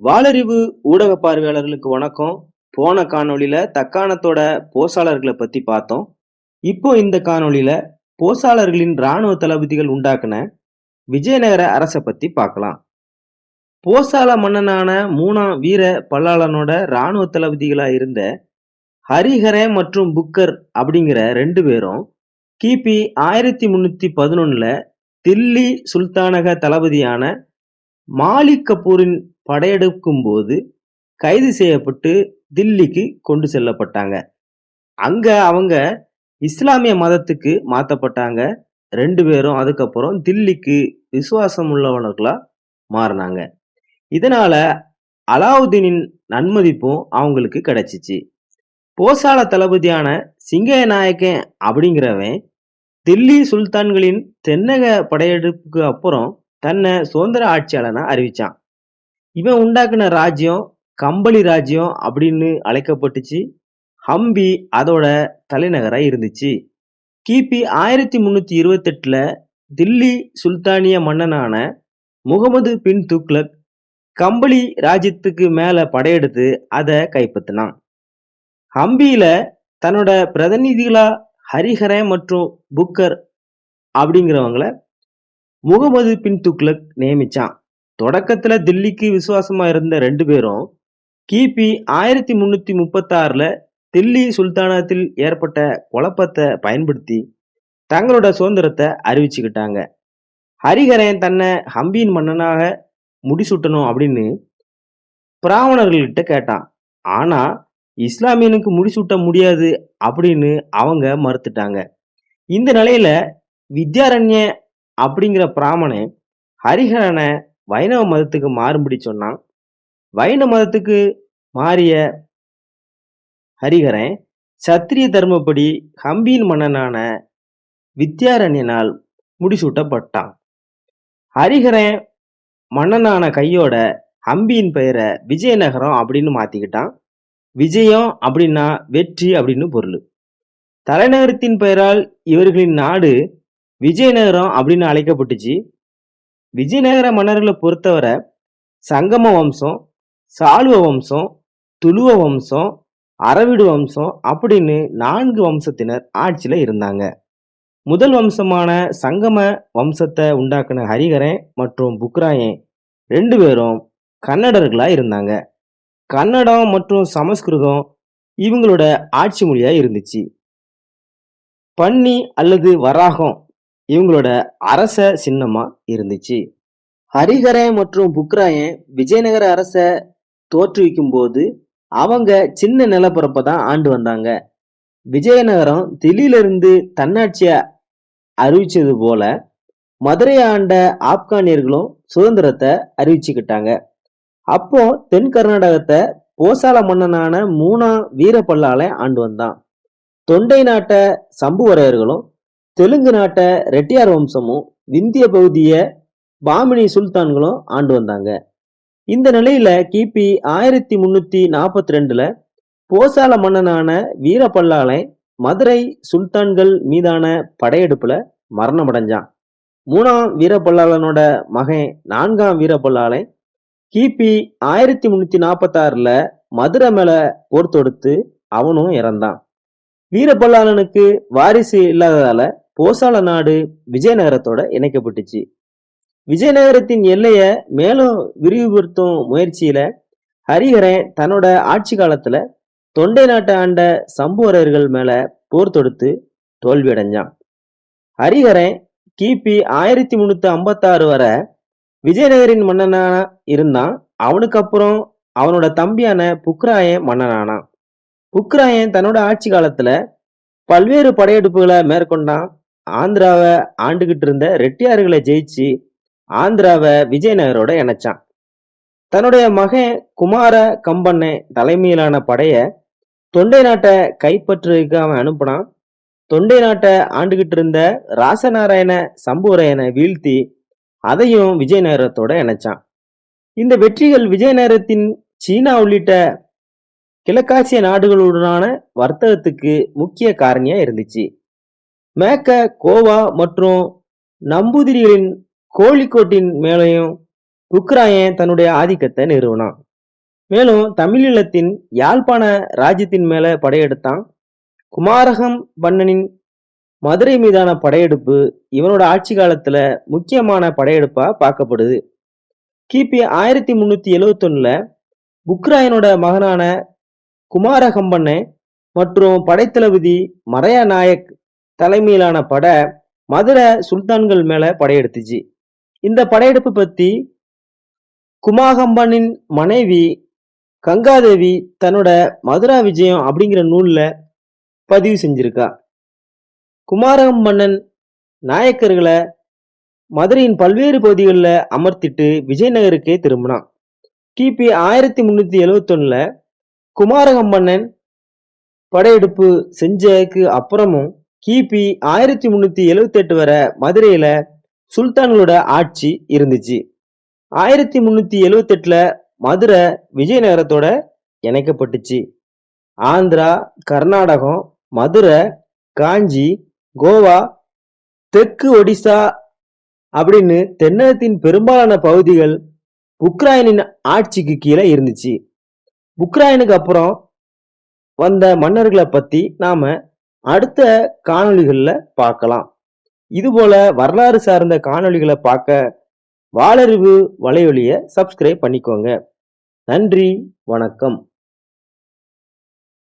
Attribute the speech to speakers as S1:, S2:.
S1: வாளறிவு ஊடக பார்வையாளர்களுக்கு வணக்கம். போன காணொளியில தக்காணத்தோட போசாளர்களை பத்தி பார்த்தோம். இப்போ இந்த காணொளியில போசாளர்களின் இராணுவ தளபதிகள் உண்டாக்குன விஜயநகர அரசை பத்தி பார்க்கலாம். போசால மன்னனான மூணாம் வீர பல்லாளனோட இராணுவ தளபதிகளா இருந்த ஹரிஹரே மற்றும் புக்கர் அப்படிங்கிற ரெண்டு பேரும் கிபி ஆயிரத்தி முன்னூத்தி பதினொன்னுல தில்லி சுல்தானக தளபதியான மாலிக் கபூரின் படையெடுக்கும் போது கைது செய்யப்பட்டு தில்லிக்கு கொண்டு செல்லப்பட்டாங்க. அங்க அவங்க இஸ்லாமிய மதத்துக்கு மாத்தப்பட்டாங்க. ரெண்டு பேரும் அதுக்கப்புறம் தில்லிக்கு விசுவாசம் உள்ளவர்களா மாறினாங்க. இதனால அலாவுதீனின் நன்மதிப்பும் அவங்களுக்கு கிடைச்சிச்சு. போசால தளபதியான சிங்கைய நாயக்கன் அப்படிங்கிறவன் தில்லி சுல்தான்களின் தென்னக படையெடுப்புக்கு அப்புறம் தன்னை சுதந்திர ஆட்சியாளனா அறிவிச்சான். இவன் உண்டாக்குன ராஜ்யம் கம்பளி ராஜ்யம் அப்படின்னு அழைக்கப்பட்டுச்சு. ஹம்பி அதோட தலைநகராக இருந்துச்சு. கிபி ஆயிரத்தி முந்நூற்றி இருபத்தெட்டில் தில்லி சுல்தானிய மன்னனான முகமது பின் துக்ளக் கம்பளி ராஜ்யத்துக்கு மேலே படையெடுத்து அதை கைப்பற்றினான் ஹம்பியில் தன்னோட பிரதிநிதிகளாக ஹரிஹரே மற்றும் புக்கர் அப்படிங்கிறவங்கள முகமது பின் துக்ளக் நியமிச்சான். தொடக்கத்துல தில்லிக்கு விசுவாசமா இருந்த ரெண்டு பேரும் கிபி ஆயிரத்தி முன்னூத்தி முப்பத்தாறுல தில்லி சுல்தானத்தில் ஏற்பட்ட குழப்பத்தை பயன்படுத்தி தங்களோட சுதந்திரத்தை அறிவிச்சுக்கிட்டாங்க. ஹரிகரன் தன்னை ஹம்பியின் மன்னனாக முடிசூட்டணும் அப்படின்னு பிராமணர்கள்கிட்ட கேட்டான். ஆனா இஸ்லாமியனுக்கு முடிசூட்ட முடியாது அப்படின்னு அவங்க மறுத்துட்டாங்க. இந்த நிலையில வித்யாரண்ய அப்படிங்கிற பிராமணன் ஹரிஹரனை வைணவ மதத்துக்கு மாறும்படி சொன்னான். வைணவ மதத்துக்கு மாறிய ஹரிஹரன் சத்திரிய தர்மப்படி ஹம்பியின் மன்னனான வித்யாரண்யனால் முடிசூட்டப்பட்டான். ஹரிஹரன் மன்னனான கையோட ஹம்பியின் பெயரை விஜயநகரம் அப்படின்னு மாத்திக்கிட்டான். விஜயம் அப்படின்னா வெற்றி அப்படின்னு பொருள். தலைநகரத்தின் பெயரால் இவர்களின் நாடு விஜயநகரம் அப்படின்னு அழைக்கப்பட்டுச்சு. விஜயநகர மன்னர்களை பொறுத்தவரை சங்கம வம்சம் சாலுவ வம்சம் துளுவ வம்சம் அரவிடு வம்சம் அப்படின்னு நான்கு வம்சத்தினர் ஆட்சியில் இருந்தாங்க. முதல் வம்சமான சங்கம வம்சத்தை உண்டாக்குன ஹரிஹரன் மற்றும் புக்ராயன் ரெண்டு பேரும் கன்னடர்களாக இருந்தாங்க. கன்னடம் மற்றும் சமஸ்கிருதம் இவங்களோட ஆட்சி மொழியாக இருந்துச்சு. பன்னி அல்லது வராகம் இவங்களோட அரச சின்னமா இருந்துச்சு. ஹரிஹர மற்றும் புக்ராயன் விஜயநகர அரச தோற்றுவிக்கும் போது அவங்க சின்ன நிலப்பரப்பை தான் ஆண்டு வந்தாங்க. விஜயநகரம் தில்லியிலிருந்து தன்னாட்சியை அறிவிச்சது போல மதுரை ஆண்ட ஆப்கானியர்களும் சுதந்திரத்தை அறிவிச்சுக்கிட்டாங்க. அப்போ தென் கர்நாடகத்தை போசால மன்னனான மூணாம் வீரப்பல்லால ஆண்டு வந்தான். தொண்டை நாட்டை சம்புவரையர்களும் தெலுங்கு நாட்டை ரெட்டியார் வம்சமும் விந்திய பகுதியை பாமினி சுல்தான்களும் ஆண்டு வந்தாங்க. இந்த நிலையில கிபி ஆயிரத்தி முன்னூத்தி நாற்பத்தி ரெண்டுல போசால மன்னனான வீரபல்லாலை மதுரை சுல்தான்கள் மீதான படையெடுப்புல மரணமடைஞ்சான். மூணாம் வீரப்பல்லாளனோட மகன் நான்காம் வீரப்பல்லாலை கிபி ஆயிரத்தி முன்னூத்தி நாற்பத்தாறுல மதுரை மேல போர் தொடுத்து அவனும் இறந்தான். வீரப்பல்லாளனுக்கு வாரிசு இல்லாததால போசால நாடு விஜயநகரத்தோட இணைக்கப்பட்டுச்சு. விஜயநகரத்தின் எல்லையை மேலும் விரிவுபடுத்தும் முயற்சியில ஹரிஹரன் தன்னோட ஆட்சி காலத்துல தொண்டை நாட்டை ஆண்ட சம்புவரர்கள் மேல போர் தொடுத்து தோல்வியடைஞ்சான். ஹரிஹரன் கிபி ஆயிரத்தி முன்னூத்தி ஐம்பத்தாறு வரை விஜயநகரின் மன்னனா இருந்தான். அவனுக்கு அப்புறம் அவனோட தம்பியான புக்ராயன் மன்னனானான். புக்ராயன் தன்னோட ஆட்சி காலத்துல பல்வேறு படையெடுப்புகளை மேற்கொண்டான். ஆந்திராவை ஆண்டுகிட்டு இருந்த ரெட்டியார்களை ஜெயிச்சு ஆந்திராவை விஜயநகரோட இணைச்சான். தன்னுடைய மகன் குமார கம்பண்ணை தலைமையிலான படைய தொண்டை நாட்டை கைப்பற்றுறதுக்கு அவன் அனுப்புனான். தொண்டை நாட்டை ஆண்டுகிட்டு இருந்த ராசநாராயண சம்புவரையனை வீழ்த்தி அதையும் விஜயநகரத்தோட இணைச்சான். இந்த வெற்றிகள் விஜயநகரத்தின் சீனா உள்ளிட்ட கிழக்காசிய நாடுகளுடனான வர்த்தகத்துக்கு முக்கிய காரணியா இருந்துச்சு. மேக்க கோவா மற்றும் நம்பூதிரிகளின் கோழிக்கோட்டின் மேலையும் உக்ராயன் தன்னுடைய ஆதிக்கத்தை நிறுவனான். மேலும் தமிழீழத்தின் யாழ்ப்பாண ராஜ்யத்தின் மேல படையெடுத்தான். குமாரகம் பண்ணனின் மதுரை மீதான படையெடுப்பு இவனோட ஆட்சி காலத்துல முக்கியமான படையெடுப்பா பார்க்கப்படுது. கிபி ஆயிரத்தி முன்னூத்தி எழுவத்தொன்னுல புக்ராயனோட மகனான குமாரகம்பண்ணன் மற்றும் படைத்தளபதி மரையா நாயக் தலைமையிலான படை மதுரை சுல்தான்கள் மேல படையெடுத்துச்சு. இந்த படையெடுப்பு பத்தி குமாகம்பனின் மனைவி கங்காதேவி தன்னோட மதுரா விஜயம் அப்படிங்கிற நூல்ல பதிவு செஞ்சிருக்கா. குமாரகம்பண்ணன் நாயக்கர்களை மதுரையின் பல்வேறு பகுதிகளில் அமர்த்திட்டு விஜயநகருக்கே திரும்பினான். கிபி ஆயிரத்தி முன்னூத்தி எழுவத்தொன்னுல மன்னன் படையெடுப்பு செஞ்சதுக்கு அப்புறமும் கிபி ஆயிரத்தி முன்னூத்தி எழுவத்தி எட்டு வரை மதுரையில சுல்தான்களோட ஆட்சி இருந்துச்சு. ஆயிரத்தி முன்னூத்தி எழுவத்தி எட்டுல மதுரை விஜயநகரத்தோட இணைக்கப்பட்டுச்சு. ஆந்திரா கர்நாடகம் மதுரை காஞ்சி கோவா தெற்கு ஒடிசா அப்படின்னு தென்னகத்தின் பெரும்பாலான பகுதிகள் உக்ரைனின் ஆட்சிக்கு கீழே இருந்துச்சு. உக்ரைனுக்கு அப்புறம் வந்த மன்னர்களை பத்தி நாம அடுத்த காணொளிகளில் பார்க்கலாம். இதுபோல வரலாறு சார்ந்த காணொளிகளை பார்க்க வாளறிவு வலையொலியை சப்ஸ்கிரைப் பண்ணிக்கோங்க. நன்றி வணக்கம்.